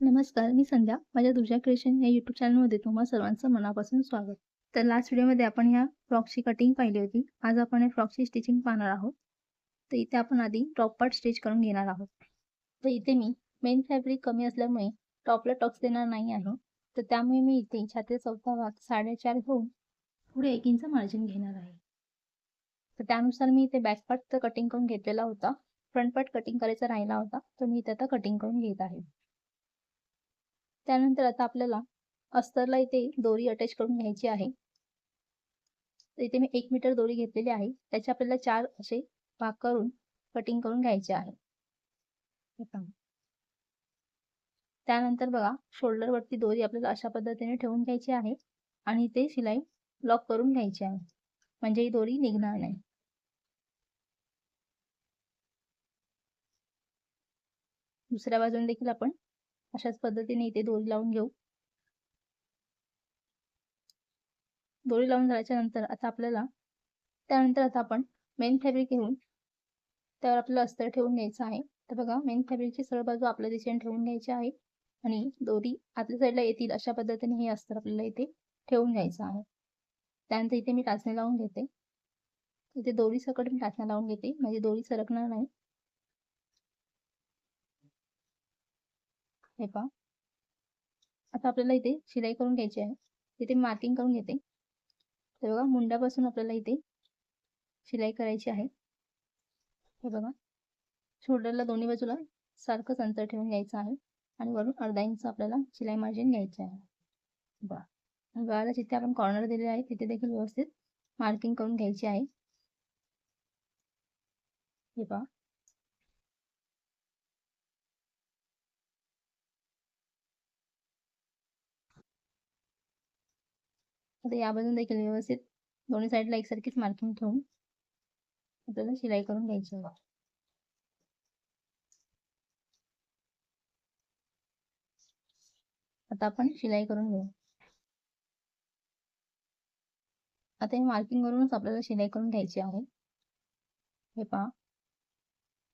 नमस्कार, मी संध्या. माझ्या दुसऱ्या क्रिएशन या यूट्यूब चॅनलमध्ये तुम्हा सर्वांचं मनापासून स्वागत. तर लास्ट व्हिडिओमध्ये आपण ह्या फ्रॉकची कटिंग पाहिली होती. आज आपण या फ्रॉकची स्टिचिंग पाहणार आहोत. तर इथे आपण आधी टॉप पार्ट स्टिच करून घेणार आहोत. तर इथे मी मेन फॅब्रिक कमी असल्यामुळे टॉपला टक्स देणार नाही आहे. तर त्यामुळे मी इथे छातीचा चौथा भाग साडेचार घेऊन पुढे एक इंच मार्जिन घेणार आहे. तर त्यानुसार मी इथे बॅक पार्ट तर कटिंग करून घेतलेला होता. फ्रंट पार्ट कटिंग करायचा राहिला होता. तर मी इथे आता कटिंग करून घेत आहे. त्यानंतर आता आपल्याला अस्तरला इथे दोरी अटॅच करून घ्यायची आहे. तर इथे मी एक मीटर दोरी घेतलेली आहे. त्याचे आपल्याला चार असे भाग करून कटिंग करून घ्यायचे आहे. त्यानंतर बघा शोल्डर वरती दोरी आपल्याला अशा पद्धतीने ठेवून घ्यायची आहे आणि ते शिलाई लॉक करून घ्यायची आहे. म्हणजे ही दोरी निघणार नाही. दुसऱ्या बाजूने देखील आपण अशाच पद्धतीने इथे दोरी लावून घेऊ. दोरी लावून झाल्याच्यानंतर आता आपल्याला त्यानंतर आता आपण मेन फॅब्रिक घेऊन त्यावर आपल्याला अस्तर ठेवून घ्यायचं आहे. तर बघा मेन फॅब्रिकची सरळ बाजू आपल्या दिशेने ठेवून घ्यायची आहे आणि दोरी आतल्या साईडला येतील अशा पद्धतीने हे अस्तर आपल्याला इथे ठेवून घ्यायचं आहे. त्यानंतर इथे मी टाचणी लावून घेते. इथे दोरी सकट मी टाचण्या लावून घेते. म्हणजे दोरी सरकणार नाही. हे पहा. आता आपल्याला इथे शिलाई करून घ्यायची आहे. इथे मार्किंग करून घेते. तर बघा मुंड्यापासून आपल्याला इथे शिलाई करायची आहे. हे बघा. शोल्डरला दोन्ही बाजूला सारखंच अंतर ठेवून घ्यायचं आहे. आणि वरून अर्धा इंच आपल्याला शिलाई मार्जिन घ्यायची आहे. बघा. गळाला जिथे आपण कॉर्नर दिलेले आहे तिथे देखील व्यवस्थित मार्किंग करून घ्यायची आहे. हे पहा. आता या बाजून देखील व्यवस्थित दोन्ही साईडला एकसारखीच मार्किंग ठेवून आपल्याला शिलाई करून घ्यायची आहे. आता आपण शिलाई करून घेऊ. आता हे मार्किंग वरूनच आपल्याला शिलाई करून घ्यायची आहे. हे पहा.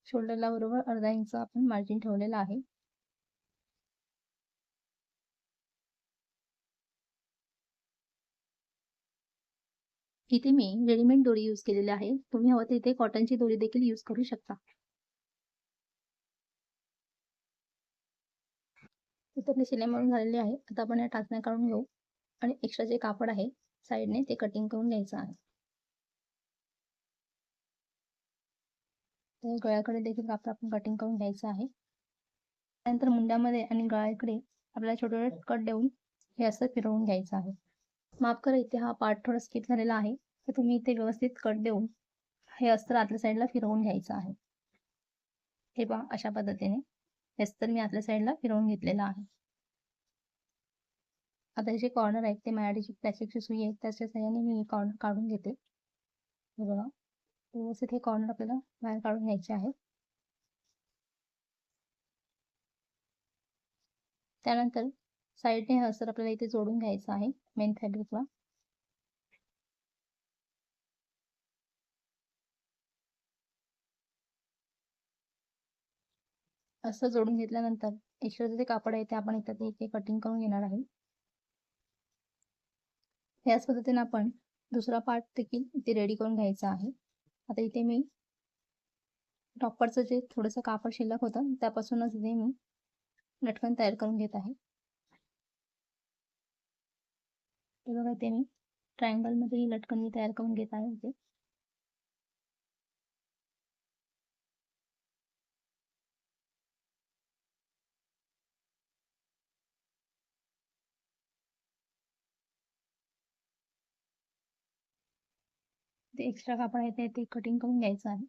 शोल्डरला बरोबर अर्धा इंच आपण मार्जिन ठेवलेलं आहे. इथे मी रेडीमेड दोरी यूज केलेली आहे. तुम्ही हवं तर इथे कॉटनची दोरी देखील यूज करू शकता. इथे शिलाई मारून झालेली आहे. आता आपण या टाचण्या काढून घेऊ. आणि एक्स्ट्रा जे कापड आहे साईडने ते कटिंग करून घ्यायचं आहे. तर गळ्याकडे देखील कापड आपण कटिंग करून घ्यायचं आहे. त्यानंतर मुंड्यामध्ये आणि गळ्याकडे आपल्याला छोटे छोटे कट देऊन हे असं फिरवून घ्यायचं आहे. माफ करा इथे हा पार्ट थोडा स्किप झालेला आहे. तर तुम्ही इथे व्यवस्थित कट देऊन हे अस्तर आतल्या साईडला फिरवून घ्यायचं आहे. हे पहा अशा पद्धतीने हे अस्तर मी आतल्या साईडला फिरवून घेतलेलं आहे. आता हे जे कॉर्नर आहेत ते मॅडीची प्लॅस्टिकची सुई आहे त्याच्या साह्याने मी कॉर्नर काढून घेते. बघा व्यवस्थित हे कॉर्नर आपल्याला बाहेर काढून घ्यायचे आहे. त्यानंतर साईडने हे अस्तर आपल्याला इथे जोडून घ्यायचं आहे मेन फॅब्रिकला असं जोडून घेतल्यानंतर एक्स्ट्रा जे कापड आहे ते आपण इथे इथे कटिंग करून घेणार आहे. याच पद्धतीने आपण दुसरा पार्ट देखील इथे रेडी करून घ्यायचा आहे. आता इथे मी टॉपरचं जे थोडंसं कापड शिल्लक होतं त्यापासूनच इथे मी लटकन तयार करून घेत आहे. हे बघा ते मी ट्रायंगलमध्ये ही लटकन मी तयार करून घेत आहे इथे. ते एक्स्ट्रा कापड आहे ते कटिंग करून घ्यायचं आहे.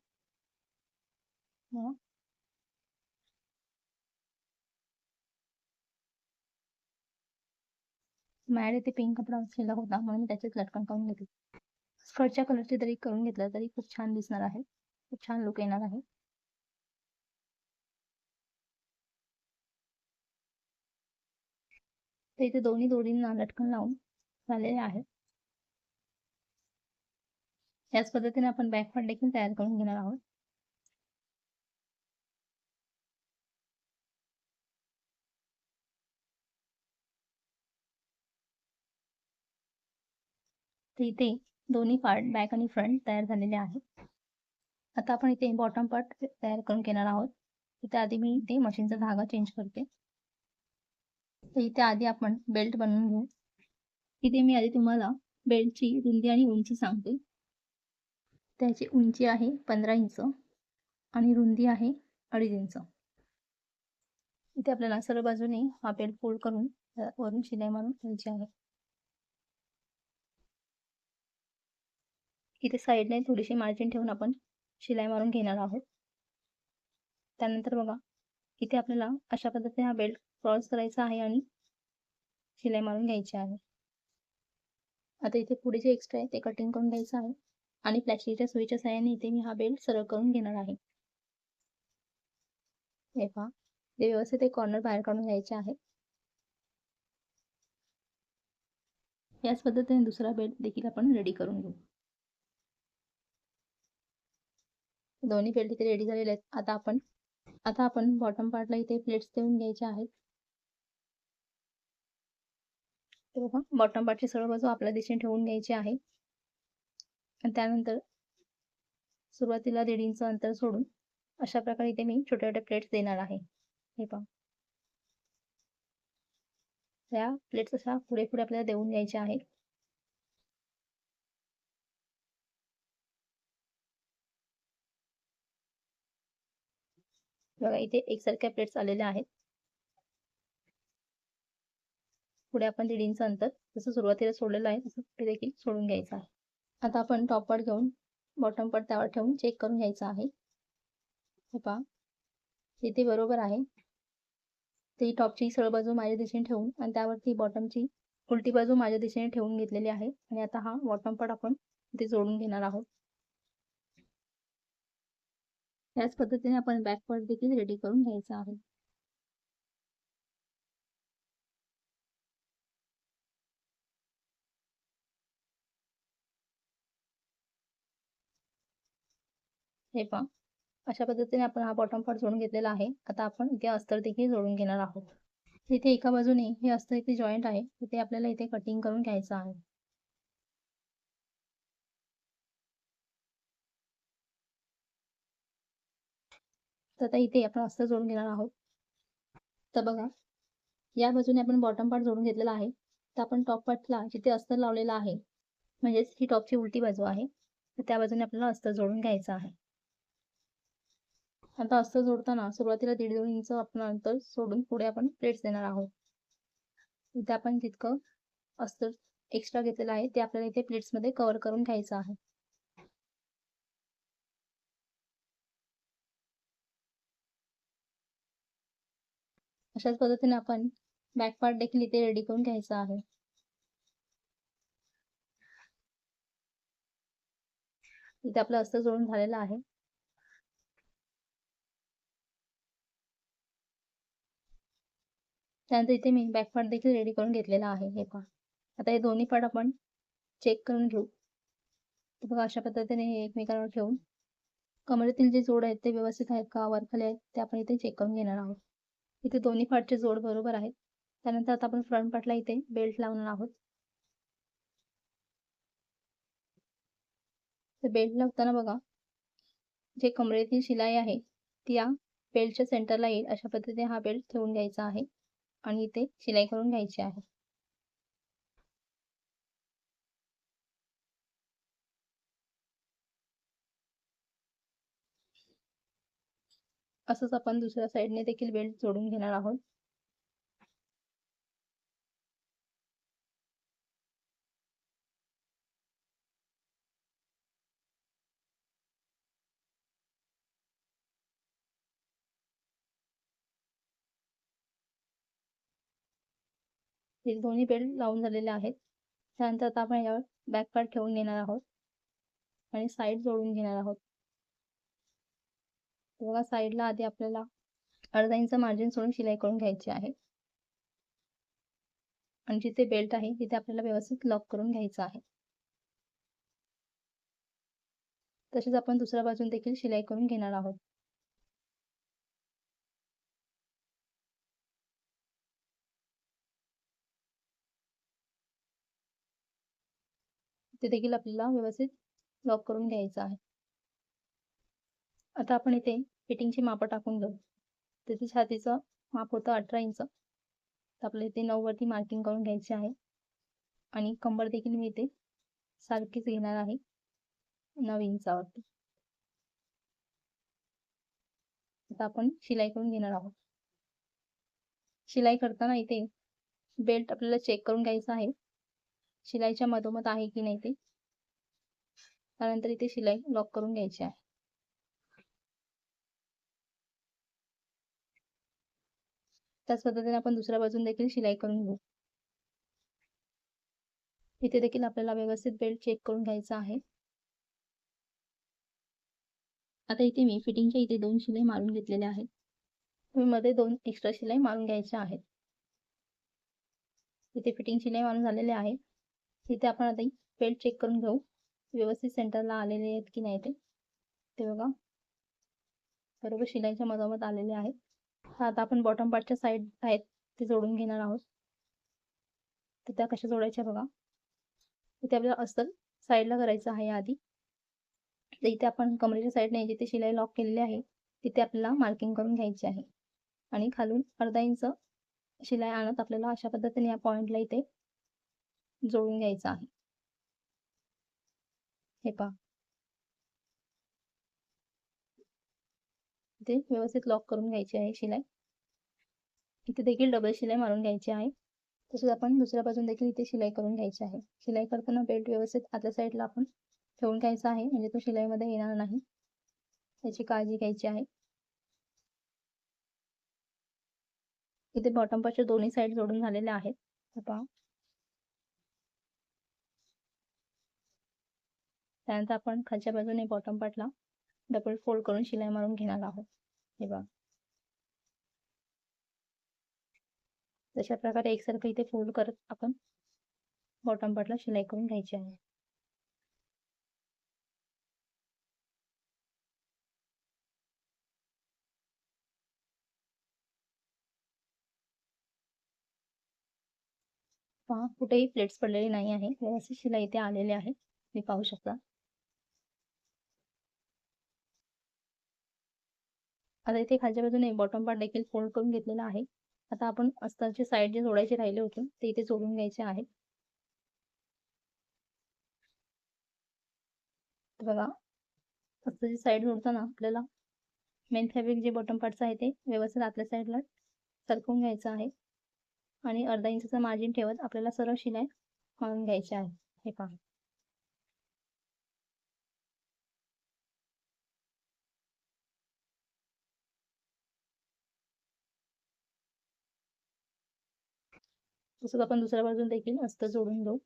मॅड इथे पिंक कपडा शिल्लक होता, म्हणून मी त्याच्यात लटकन करून घेतली. स्कर्टच्या कलरची जरी करून घेतलं, तरी खूप छान दिसणार आहे. खूप छान लुक येणार आहे. तर इथे दोन्ही दोरींना लटकन लावून झालेले आहे. याच पद्धतीने आपण बॅक देखील तयार करून घेणार आहोत. तर इथे दोन्ही पार्ट बॅक आणि फ्रंट तयार झालेले आहेत. आता आपण इथे बॉटम पार्ट तयार करून घेणार आहोत. इथे आधी मी इथे मशीनचा धागा चेंज करते. तर इथे आधी आपण बेल्ट बनवून घेऊ. इथे मी आधी तुम्हाला बेल्टची रुंदी आणि उंची सांगते. त्याची उंची आहे पंधरा इंच आणि रुंदी आहे अडीच इंच. इथे आपल्याला सर्व बाजूने हा बेल्ट फोल्ड करून वरून शिलाई मारून घ्यायची आहे. इथे साईडने थोडीशी मार्जिन ठेवून आपण शिलाई मारून घेणार आहोत. त्यानंतर बघा इथे आपल्याला अशा पद्धतीने हा बेल्ट क्रॉस करायचा आहे आणि शिलाई मारून घ्यायची आहे. आता इथे पुढे जे एक्स्ट्रा आहे ते कटिंग करून घ्यायचं आहे आणि प्लॅस्टिकच्या सोयीच्या साह्याने इथे मी हा बेल्ट सरळ करून घेणार आहे. हे पहा ते व्यवस्थित एक कॉर्नर बाहेर काढून घ्यायचे आहे. याच पद्धतीने दुसरा बेल्ट देखील आपण रेडी करून घेऊ. दोन्ही प्लेट इथे रेडी झालेले आहेत. आता आपण आता आपण बॉटम पार्टला इथे प्लेट्स देऊन घ्यायचे आहेत. बघा बॉटम पार्टची सर्व बाजू आपल्या दिशेने ठेवून घ्यायची आहे. आणि त्यानंतर सुरुवातीला दीड इंच अंतर सोडून अशा प्रकारे इथे मी छोट्या छोट्या प्लेट्स देणार आहे. हे पहा. त्या प्लेट्स अशा पुढे पुढे आपल्याला देऊन घ्यायच्या आहेत. बघा इथे एकसारख्या प्लेट्स आलेल्या आहेत. पुढे आपण दीड इंच अंतर जसं सुरुवातीला सोडलेलं आहे तसं पुढे देखील सोडून घ्यायचं आहे. आता आपण टॉप पार्ट घेऊन बॉटम पार्ट त्यावर ठेवून चेक करून घ्यायचं आहे. हे पहा. इथे बरोबर आहे. ती टॉपची सरळ बाजू माझ्या दिशेने ठेवून आणि त्यावरती बॉटमची उलटी बाजू माझ्या दिशेने ठेवून घेतलेली आहे. आणि आता हा बॉटम पार्ट आपण इथे जोडून घेणार आहोत. त्याच पद्धतीने आपण बॅक पार्ट देखील रेडी करून घ्यायचा आहे. हे पहा. अशा पद्धतीने आपण हा बॉटम पार्ट जोडून घेतलेला आहे. आता आपण इथे अस्तर देखील जोडून घेणार आहोत. इथे एका बाजूने हे अस्तर इथे जॉईंट आहे. तिथे आपल्याला इथे कटिंग करून घ्यायचं आहे. तर आता इथे आपण अस्तर जोडून घेणार आहोत. तर बघा या बाजूने आपण बॉटम पार्ट जोडून घेतलेला आहे. तर आपण टॉप पार्टला जिथे अस्तर लावलेला आहे म्हणजेच ही टॉपची उलटी बाजू आहे तर त्या बाजूने आपल्याला अस्तर जोडून घ्यायचं आहे. आता अस्तर जोडताना सुरुवातीला दीड दोन इंच आपण अंतर सोडून पुढे आपण प्लेट्स देणार आहोत. इथे आपण जितकं अस्तर एक्स्ट्रा घेतलेलं आहे ते आपल्याला इथे प्लेट्समध्ये कव्हर करून घ्यायचं आहे. अशाच पद्धतीने आपण बॅक पार्ट देखील इथे रेडी करून घ्यायचा आहे. इथे आपलं अस्तर जोडून झालेलं आहे. त्यानंतर इथे मी बॅक पार्ट देखील रेडी करून घेतलेला आहे. हे पहा. आता हे दोन्ही पार्ट आपण चेक करून घेऊ. बघा अशा पद्धतीने हे एकमेकांवर ठेवून कमरेतील जे जोड आहेत ते व्यवस्थित आहेत का? वरखाली आहेत ते आपण इथे चेक करून घेणार आहोत. इथे दोन्ही पार्टचे जोड बरोबर आहेत. त्यानंतर आता आपण फ्रंट पार्टला इथे बेल्ट लावणार आहोत. तर बेल्ट लावताना बघा जे कमरेतील शिलाई आहे ती या बेल्टच्या सेंटरला येईल. अशा पद्धतीने हा बेल्ट ठेवून घ्यायचा आहे आणि इथे शिलाई करून घ्यायची आहे. असंच आपण दुसऱ्या साईडने देखील बेल्ट जोडून घेणार आहोत. हे दोन्ही बेल्ट लावून झालेले आहेत. त्यानंतर आता आपण यावर बॅक पार्ट ठेवून घेणार आहोत. आणि साईड जोडून घेणार आहोत. बघा साईडला आधी आपल्याला अर्धा इंच मार्जिन सोडून शिलाई करून घ्यायची आहे. आणि जिथे बेल्ट आहे तिथे आपल्याला व्यवस्थित लॉक करून घ्यायचं आहे. तसेच आपण दुसऱ्या बाजून देखील शिलाई करून घेणार आहोत. ते देखील आपल्याला व्यवस्थित लॉक करून घ्यायचं आहे. आता आपण इथे फिटिंगची मापं टाकून घेऊ. तिथे छातीचं माप होतं अठरा इंच. तर आपल्याला इथे नऊवरती मार्किंग करून घ्यायची आहे. आणि कंबर देखील मी इथे सारखीच घेणार आहे. नऊ इंचावरती. आता आपण शिलाई करून घेणार आहोत. शिलाई करताना इथे बेल्ट आपल्याला चेक करून घ्यायचा आहे. शिलाईच्या मधोमध आहे की नाही ते. त्यानंतर इथे शिलाई लॉक करून घ्यायची आहे. त्याच पद्धतीने आपण दुसऱ्या बाजून देखील शिलाई करून घेऊ. इथे देखील आपल्याला व्यवस्थित बेल्ट चेक करून घ्यायचा आहे. आता इथे मी फिटिंगच्या इथे दोन शिलाई मारून घेतलेल्या आहेत. तुम्ही मध्ये दोन एक्स्ट्रा शिलाई मारून घ्यायच्या आहेत. इथे फिटिंग शिलाई मारून झालेले आहे. इथे आपण आता बेल्ट चेक करून घेऊ. व्यवस्थित सेंटरला आलेले आहेत की नाही ते. ते बघा. बरोबर शिलाईच्या मधोमध आलेले आहेत. आता आपण बॉटम पार्टच्या साईड आहेत ते जोडून घेणार आहोत. तर त्या कशा जोडायच्या बघा. इथे आपल्याला अस्तर साईडला करायचं आहे आधी. तर इथे आपण कमरेच्या साईडने जिथे शिलाई लॉक केलेली आहे तिथे आपल्याला मार्किंग करून घ्यायची आहे. आणि खालून अर्धा इंच शिलाई आणत आपल्याला अशा पद्धतीने या पॉइंटला इथे जोडून घ्यायचं आहे. हे पहा. इथे व्यवस्थित लॉक करून घ्यायची आहे शिलाई. इथे देखील डबल शिलाई मारून घ्यायची आहे. तसेच आपण दुसऱ्या बाजून देखील इथे शिलाई करून घ्यायची आहे. शिलाई करताना बेल्ट व्यवस्थित आतल्या साईडला आपण ठेवून घ्यायचा आहे. म्हणजे तो शिलाईमध्ये येणार नाही. त्याची काळजी घ्यायची आहे. इथे बॉटम पार्टच्या दोन्ही साईड जोडून झालेल्या आहेत. पहा. त्यानंतर आपण खालच्या बाजूने बॉटम पार्टला डबल फोल्ड करून शिलाई मारून घेणार आहोत. हे बघा. तशा प्रकारे एकसारखं इथे फोल्ड करत आपण बॉटम पार्टला शिलाई करून घ्यायची आहे. पहा कुठेही प्लेट्स पडलेली नाही आहे. व्यवस्थित शिलाई इथे आलेले आहे तुम्ही पाहू शकता. आता इथे खालच्या बाजूने बॉटम पार्ट देखील फोल्ड करून घेतलेला आहे. आता आपण अस्तरचे साईड जे जोडायचे राहिले होते ते इथे जोडून घ्यायचे आहे. बघा अस्तरची साईड जोडताना आपल्याला मेन फॅब्रिक जे बॉटम पार्टचं आहे ते व्यवस्थित आतल्या साईडला सरकवून घ्यायचं आहे. आणि अर्धा इंचचं मार्जिन ठेवत आपल्याला सरळ शिलाई मारून घ्यायची आहे. हे पहा. तसंच आपण दुसऱ्या बाजून देखील अस्तर जोडून घेऊ.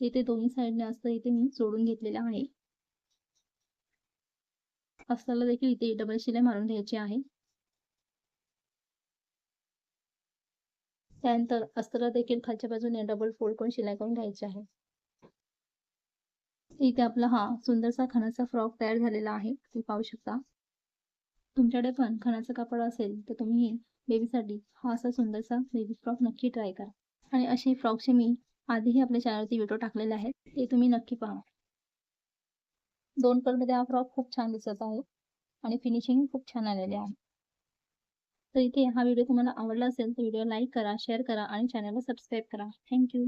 इथे दोन्ही साईडने अस्तर इथे मी जोडून घेतलेलं आहे. अस्ताला देखील इथे डबल शिलाई मारून घ्यायची आहे. त्यानंतर अस्त्राला देखील खालच्या बाजूने डबल फोल्ड करून शिलाई करून घ्यायची आहे. इथे आपला हा सुंदरसा खणाचा फ्रॉक तयार झालेला आहे. तुम्ही पाहू शकता. तुमच्याकडे पण खणाचं कापड असेल तर तुम्ही बेबीसाठी हा असा सुंदरसा बेबी फ्रॉक नक्की ट्राय करा. आणि असे फ्रॉकचे मी आधीही आपल्या चॅनलवरती व्हिडिओ टाकलेले आहेत ते तुम्ही नक्की पहा. दोन कलरमध्ये हा फ्रॉक खूप छान दिसत आहे आणि फिनिशिंग खूप छान आलेले आहे. तर इथे हा व्हिडिओ तुम्हाला आवडला असेल तर व्हिडिओ लाईक करा शेअर करा आणि चॅनलला सबस्क्राईब करा. थँक्यू